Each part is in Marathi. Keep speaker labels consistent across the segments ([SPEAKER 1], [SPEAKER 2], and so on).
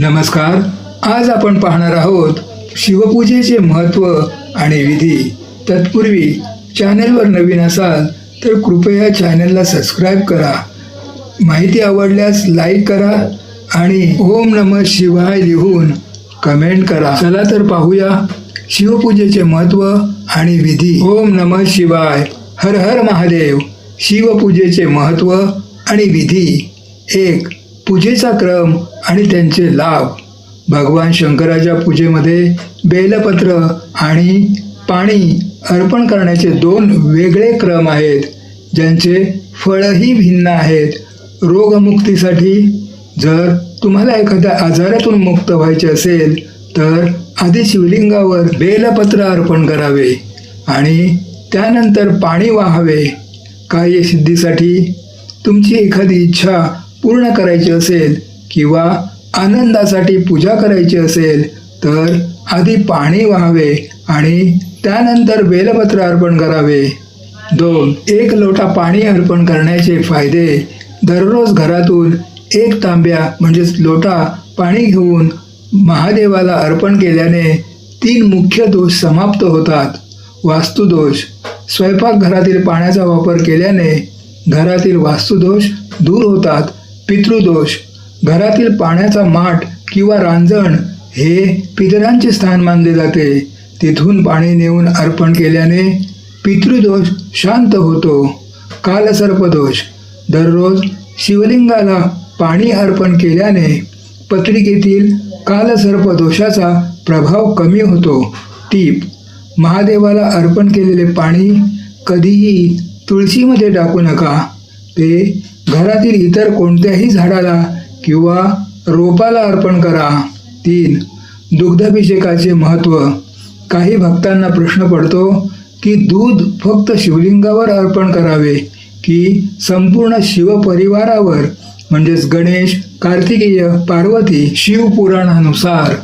[SPEAKER 1] नमस्कार आज आपण पाहणार आहोत शिवपूजेचे महत्त्व आणि विधी. तत्पूर्वी चॅनलवर नवीन असाल तर कृपया चॅनलला सबस्क्राईब करा. माहिती आवडल्यास लाईक करा आणि ओम नम शिवाय लिहून कमेंट करा. चला तर पाहूया शिवपूजेचे महत्त्व आणि विधी. ओम नम शिवाय. हर हर महादेव. शिवपूजेचे महत्त्व आणि विधी. एक पूजेचा क्रम आणि त्यांचे लाभ भगवान शंकराच्या पूजेमध्ये बेलपत्र आणि पाणी अर्पण करण्याचे दोन वेगळे क्रम आहेत ज्यांचे फळही भिन्न आहेत. रोगमुक्तीसाठी जर तुम्हाला एखाद्या आजारातून मुक्त व्हायचे असेल तर आधी शिवलिंगावर बेलपत्र अर्पण करावे आणि त्यानंतर पाणी वाहावे. कार्यसिद्धीसाठी तुमची एखादी इच्छा पूर्ण करायची असेल किंवा आनंदासाठी पूजा करायची असेल तर आधी पाणी व्हावे आणि त्यानंतर बेलपत्र अर्पण करावे. दोन एक लोटा पाणी अर्पण करण्याचे फायदे. दररोज घरातून एक तांब्या म्हणजेच लोटा पाणी घेऊन महादेवाला अर्पण केल्याने तीन मुख्य दोष समाप्त होतात. वास्तुदोष. स्वयंपाकघरातील पाण्याचा वापर केल्याने घरातील वास्तुदोष दूर होतात. पितृदोष. घरातील पाण्याचा माठ किंवा रांजण हे पितरांचे स्थान मानले जाते. तिथून पाणी नेऊन अर्पण केल्याने पितृदोष शांत होतो. कालसर्पदोष. दररोज शिवलिंगाला पाणी अर्पण केल्याने पत्रिकेतील कालसर्पदोषाचा प्रभाव कमी होतो. टीप महादेवाला अर्पण केलेले पाणी कधीही तुळशीमध्ये टाकू नका. ते घरातील इतर कोणत्याही झाडाला किंवा रोपाला अर्पण करा. तीन दुग्धाभिषेकाचे महत्त्व काही भक्तांना प्रश्न पडतो की दूध फक्त शिवलिंगावर अर्पण करावे की संपूर्ण शिवपरिवारावर? म्हणजेच गणेश कार्तिकेय पार्वती शिवपुराणानुसार.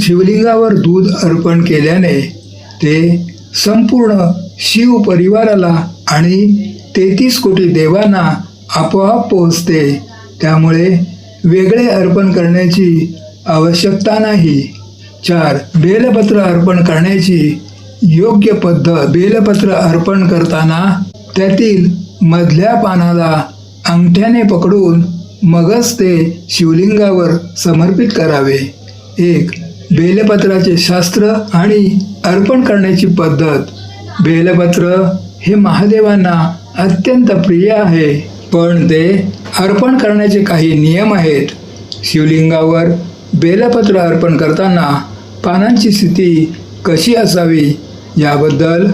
[SPEAKER 1] शिवलिंगावर दूध अर्पण केल्याने ते संपूर्ण शिव परिवाराला आणि तेहतीस कोटी देवांना आपोआप पोहोचते. त्यामुळे वेगळे अर्पण करण्याची आवश्यकता नाही. चार बेलपत्र अर्पण करण्याची योग्य पद्धत. बेलपत्र अर्पण करताना त्यातील मधल्या पानाला अंगठ्याने पकडून मगच ते शिवलिंगावर समर्पित करावे. एक बेलपत्राचे शास्त्र आणि अर्पण करण्याची पद्धत. बेलपत्र हे महादेवांना अत्यंत प्रिय आहे. पण ते अर्पण करण्याचे काही नियम आहेत. शिवलिंगावर बेलपत्र अर्पण करताना पानांची स्थिती कशी असावी याबद्दल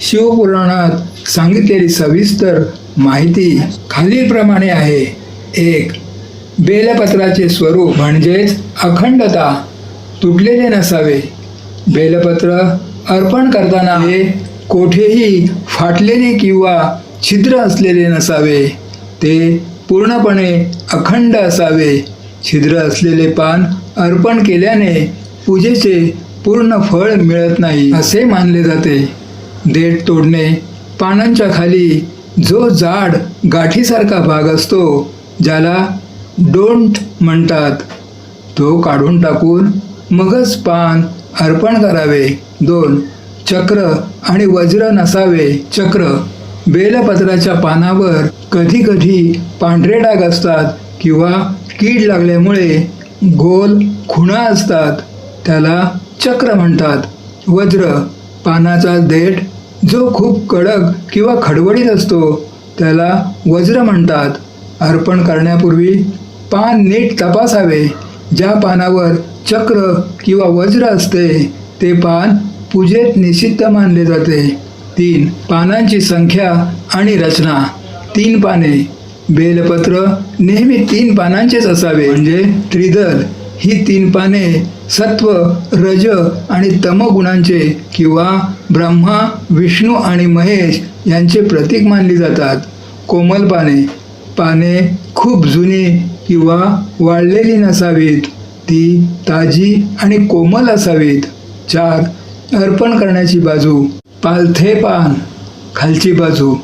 [SPEAKER 1] शिवपुराणात सांगितलेली सविस्तर माहिती खालीलप्रमाणे आहे. एक बेलपत्राचे स्वरूप म्हणजेच अखंडता तुटलेले नसावे. बेलपत्र अर्पण करताना हे कोठेही फाटलेले किंवा छिद्र असलेले नसावे. ते पूर्णपणे अखंड असावे. छिद्र असलेले पान अर्पण केल्याने पूजेचे पूर्ण फळ मिळत नाही असे मानले जाते. देठ तोडणे पानांच्या खाली जो जाड गाठीसारखा भाग असतो ज्याला डोंट म्हणतात तो काढून टाकून मगच पान अर्पण करावे. दोन चक्र आणि वज्र नसावे. चक्र बेलपत्राच्या पानावर कधी कधी पांढरे डाग असतात किंवा कीड लागल्यामुळे गोल खुणा असतात. त्याला चक्र म्हणतात. वज्र पानाचा देठ जो खूप कडक किंवा खडबडीत असतो त्याला वज्र म्हणतात. अर्पण करण्यापूर्वी पान नीट तपासावे. ज्या पानावर चक्र किंवा वज्र असते ते पान पूजेत निषिद्ध मानले जाते. तीन पानांची संख्या आणि रचना. तीन पाने. बेलपत्र. नेहमी तीन पानांचेच असावे. म्हणजे त्रिदल. ही तीन पाने सत्व रज आणि तम गुणांचे किंवा ब्रह्मा विष्णू आणि महेश यांचे प्रतीक मानली जातात. कोमल पाने. पाने खूप जुनी किंवा वाळलेली नसावीत. ती ताजी आणि कोमल असावीत. चार अर्पण करण्याची बाजू पालथे पान खालची बाजू.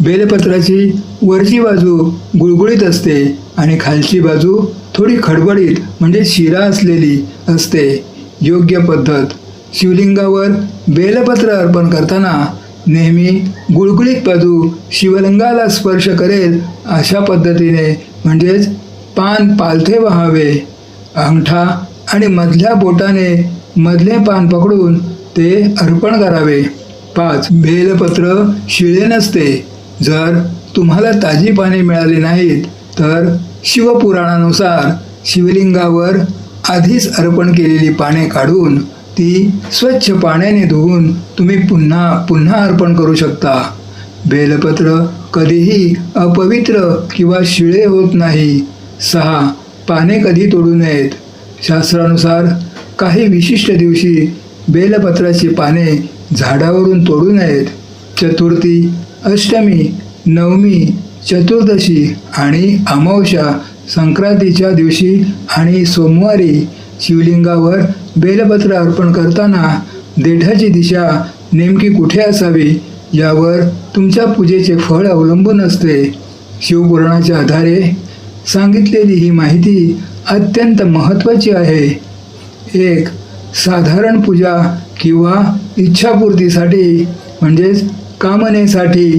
[SPEAKER 1] बेलपत्राची वरची बाजू गुळगुळीत असते आणि खालची बाजू थोडी खडबडीत म्हणजे शिरा असलेली असते. योग्य पद्धत. शिवलिंगावर बेलपत्र अर्पण करताना नेहमी गुळगुळीत बाजू शिवलिंगाला स्पर्श करेल अशा पद्धतीने म्हणजेच पान पालथे व्हावे. अंगठा आणि मधल्या बोटाने मधले पान पकडून ते अर्पण करावे. पाच बेलपत्र शिळे नसते. जर तुम्हाला ताजी पाने मिळाली नाहीत तर शिवपुराणानुसार शिवलिंगावर आधीच अर्पण केलेली पाने काढून ती स्वच्छ पाण्याने धुवून तुम्ही पुन्हा पुन्हा अर्पण करू शकता. बेलपत्र कधीही अपवित्र किंवा शिळे होत नाही. सहा पाने कधी तोडू नयेत. शास्त्रानुसार काही विशिष्ट दिवशी बेलपत्राची पाने झाडावरून तोडू नयेत चतुर्थी अष्टमी नवमी चतुर्दशी आणि अमावस्या संक्रांतीच्या दिवशी आणि सोमवारी शिवलिंगावर बेलपत्र अर्पण करताना देठाची दिशा नेमकी कुठे असावी यावर तुमच्या पूजेचे फळ अवलंबून असते. शिवपुराणाच्या आधारे सांगितलेली ही माहिती अत्यंत महत्त्वाची आहे. एक साधारण पूजा किंवा इच्छापूर्तीसाठी म्हणजेच कामनेसाठी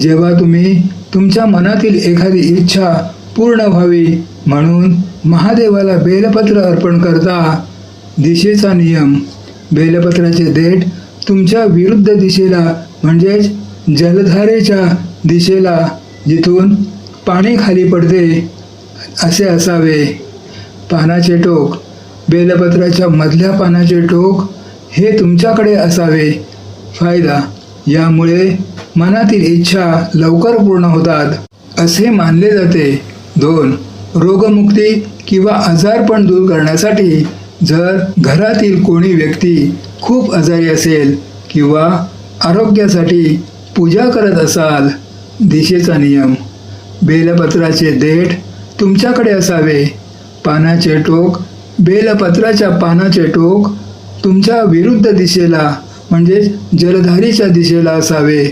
[SPEAKER 1] जेव्हा तुम्ही तुमच्या मनातील एखादी इच्छा पूर्ण व्हावी म्हणून महादेवाला बेलपत्र अर्पण करता दिशेचा नियम. बेलपत्राचे देठ तुमच्या विरुद्ध दिशेला म्हणजेच जलधारेच्या दिशेला जिथून पाणी खाली पडते असे असावे. पानाचे टोक बेलपत्राच्या मधल्या पानाचे टोक हे तुमच्याकडे असावे. फायदा यामुळे मनातील इच्छा लवकर पूर्ण होतात. असे मानले जाते. दोन रोगमुक्ती किंवा आजारपण दूर करण्यासाठी जर घरातील कोणी व्यक्ती खूप आजारी असेल किंवा आरोग्यासाठी पूजा करत असाल दिशेचा नियम. बेलपत्राचे देठ तुमच्याकडे असावे. पानाचे टोक बेलपत्राच्या पानाचे टोक तुमच्या विरुद्ध दिशेला म्हणजे जलधारीच्या दिशेला असावे.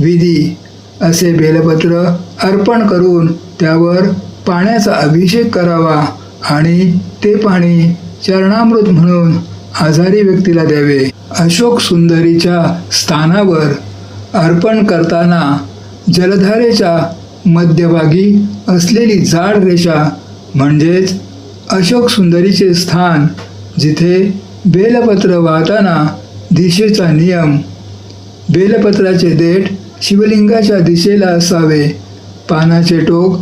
[SPEAKER 1] विधी असे बेलपत्र अर्पण करून त्यावर पाण्याचा अभिषेक करावा आणि ते पाणी चरणामृत म्हणून आजारी व्यक्तीला द्यावे. अशोक सुंदरीच्या स्थानावर अर्पण करताना जलधारेच्या मध्यभागी असलेली जाड रेषा म्हणजेच अशोक सुंदरीचे स्थान जिथे बेलपत्र वाहताना दिशेचा नियम बेलपत्राचे देठ शिवलिंगाच्या दिशेला असावे. पानाचे टोक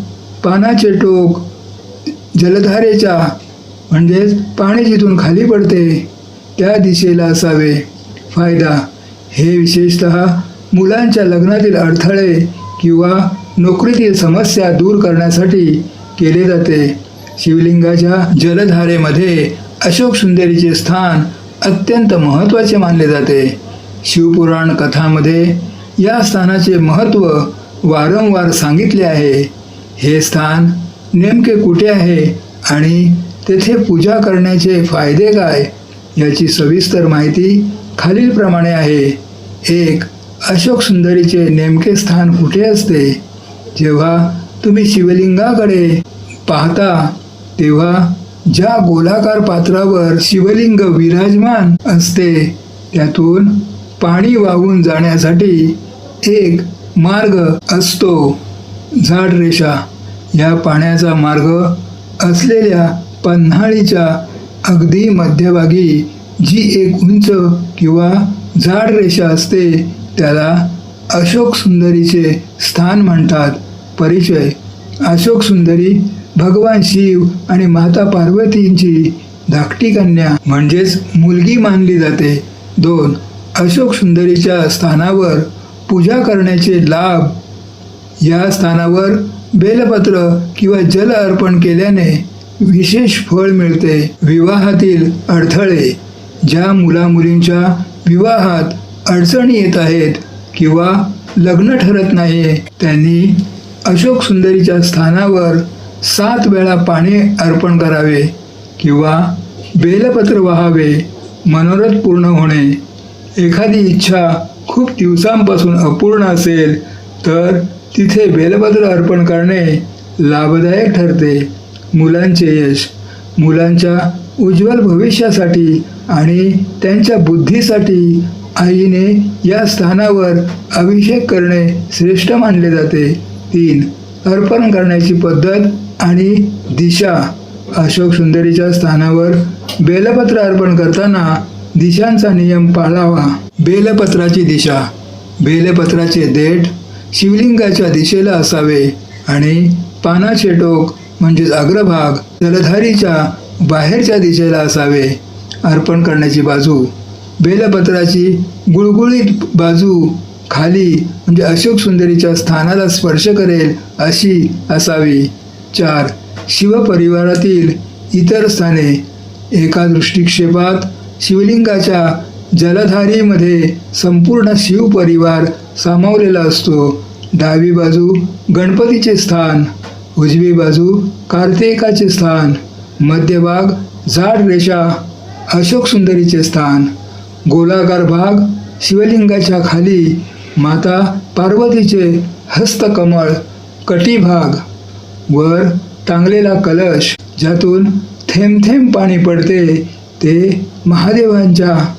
[SPEAKER 1] पानाचे टोक जलधारेच्या म्हणजेच पाणी जिथून खाली पडते त्या दिशेला असावे. फायदा हे विशेषत मुलांच्या लग्नातील अडथळे किंवा नोकरीतील समस्या दूर करण्यासाठी केले जाते. शिवलिंगाच्या जलधारेमध्ये अशोक सुंदरीचे स्थान अत्यंत महत्त्वाचे मानले जाते. शिवपुराण कथामध्ये या स्थानाचे महत्त्व वारंवार सांगितले आहे. हे स्थान नेमके कुठे आहे आणि तेथे पूजा करण्याचे फायदे काय याची सविस्तर माहिती खालीलप्रमाणे आहे. एक अशोक सुंदरीचे नेमके स्थान कुठे असते? जेव्हा तुम्ही शिवलिंगाकडे पाहता तेव्हा ज्या गोलाकार पात्रावर शिवलिंग विराजमान असते त्यातून पाणी वाहून जाण्यासाठी एक मार्ग असतो. झाड रेषा. या पाण्याचा मार्ग असलेल्या पन्हाळीच्या अगदी मध्यभागी जी एक उंच किंवा झाड रेषा असते त्याला अशोक सुंदरीचे स्थान म्हणतात. परिचय. अशोक सुंदरी भगवान शिव आणि माता पार्वतींची धाकटी कन्या म्हणजेच मुलगी मानली जाते. दोन अशोक सुंदरीच्या स्थानावर पूजा करण्याचे लाभ. या स्थानावर बेलपत्र किंवा जल अर्पण केल्याने विशेष फळ मिळते. विवाहातील अडथळे ज्या मुलामुलींच्या विवाहात अडचणी येत आहेत किंवा लग्न ठरत नाही त्यांनी अशोक सुंदरीच्या स्थानावर सात वेळा पाणी अर्पण करावे किंवा बेलपत्र वाहावे मनोरथ पूर्ण होणे. एखादी इच्छा खूप दिवसांपासून अपूर्ण असेल तर तिथे बेलपत्र अर्पण करणे लाभदायक ठरते. मुलांचे यश. मुलांच्या उज्ज्वल भविष्यासाठी आणि त्यांच्या बुद्धीसाठी आईने या स्थानावर अभिषेक करणे श्रेष्ठ मानले जाते. तीन अर्पण करण्याची पद्धत आणि दिशा अशोक सुंदरीच्या स्थानावर बेलपत्र अर्पण करताना दिशांचा नियम पाळावा. बेलपत्राची दिशा बेलपत्राचे देठ शिवलिंगाच्या दिशेला असावे आणि पानाचे टोक म्हणजेच अग्रभाग जलधारीच्या बाहेरच्या दिशेला असावे. अर्पण करण्याची बाजू बेलपत्राची गुळगुळीत बाजू खाली म्हणजे अशोक सुंदरीच्या स्थानाला स्पर्श करेल अशी असावी. चार शिवपरिवारातील इतर स्थाने. एका दृष्टिक्षेपात शिवलिंगाच्या जलधारीमध्ये संपूर्ण शिवपरिवार सामावलेला असतो. डावी बाजू गणपतीचे स्थान उजवी बाजू कार्तिकाचे स्थान मध्यभाग झाड रेषा अशोक सुंदरीचे स्थान. गोलाकार भाग शिवलिंगाच्या खाली माता पार्वतीचे हस्तकमळ कटिभाग वर टांगलेला कलश ज्यातून थेंब थेंब पाणी पडते ते महादेवांच्या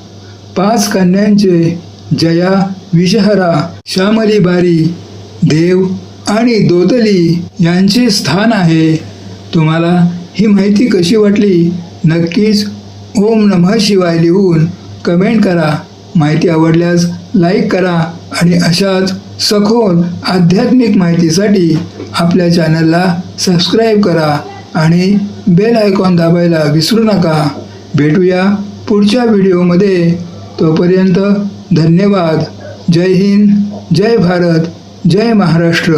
[SPEAKER 1] पाच कन्यांचे जया विजहरा श्यामली बारी देव आणि दोतली यांचे स्थान आहे. तुम्हाला ही माहिती कशी वाटली? नक्कीच ओम नमः शिवाय लिहून कमेंट करा. माहिती आवडल्यास लाईक करा आणि अशाच सखोल आध्यात्मिक माहितीसाठी आपल्या चॅनलला सबस्क्राईब करा आणि बेल आयकॉन दाबायला विसरू नका. भेटूया पुढच्या व्हिडिओमध्ये. तोपर्यंत धन्यवाद. जय हिंद. जय भारत. जय महाराष्ट्र.